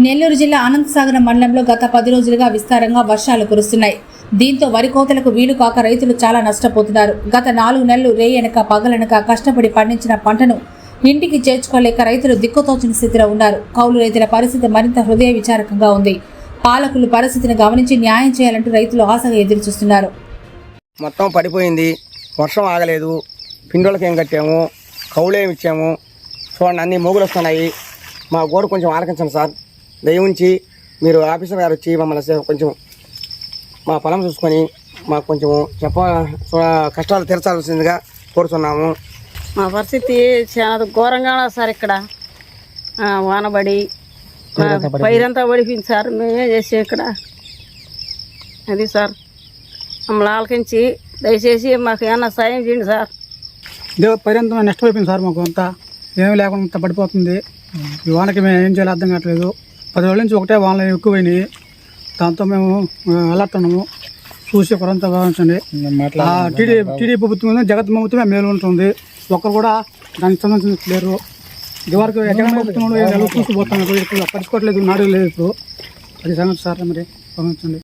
నెల్లూరు జిల్లా అనంతసాగర్ మండలంలో గత పది రోజులుగా విస్తారంగా వర్షాలు కురుస్తున్నాయి. దీంతో వరి కోతలకు వీలు కాక రైతులు చాలా నష్టపోతున్నారు. గత నాలుగు నెలలు రేయనక పగలనక కష్టపడి పండించిన పంటను ఇంటికి చేర్చుకోలేక రైతులు దిక్కుతోచని స్థితిలో ఉన్నారు. కౌలు రైతుల పరిస్థితి మరింత హృదయ విచారకంగా ఉంది. పాలకులు పరిస్థితిని గమనించి న్యాయం చేయాలంటూ రైతులు ఆశగా ఎదురుచూస్తున్నారు. మొత్తం పడిపోయింది. వర్షం ఆగలేదు. పిండోళ్ళకి ఏం కట్టాము? కౌలేం ఇచ్చాము? చూడండి అన్ని మోగులు వస్తున్నాయి. మా గోడు కొంచెం ఆలకించండి సార్. దయవుంచి మీరు ఆఫీసర్ గారు వచ్చి మమ్మల్ని కొంచెం మా పొలం చూసుకొని మాకు కొంచెం చెప్ప కష్టాలు తీర్చాల్సిందిగా కోరుతున్నాము. మా పరిస్థితి చాలా ఘోరంగా ఉన్నది సార్ ఇక్కడ. ఆ, వానబడి పైరంతా పడిపోయింది సార్. మేమేం చేసాం ఇక్కడ. అది సార్ మమ్మల్ని ఆలకించి దయచేసి మాకు ఏమన్నా సాయం చేయండి సార్. దేవ పర్యంతం నష్టపోయింది సార్ మాకు అంతా. ఏమీ లేకుండా అంతా పడిపోతుంది. ఈ వానకి మేము ఏం చేయాలో అర్థం కావట్లేదు. పది రోజుల నుంచి ఒకటే వానలు ఎక్కువైనాయి. దాంతో మేము ఆ, అలర్తున్నాము చూసి కొరంత భావించండి టీడీ టీడీ ప్రభుత్వం జగత్ ప్రభుత్వమే మేలు ఉంటుంది ఒక్కరు కూడా దానికి సంబంధించిన లేరు. ఇదివరకు జగన్ ప్రభుత్వంలో చూసి పోతున్నారు. ఇప్పుడు పట్టుకోవట్లేదు నాడు లేదు ఇప్పుడు. అది సంగతి సార్ మరి గమనించండి.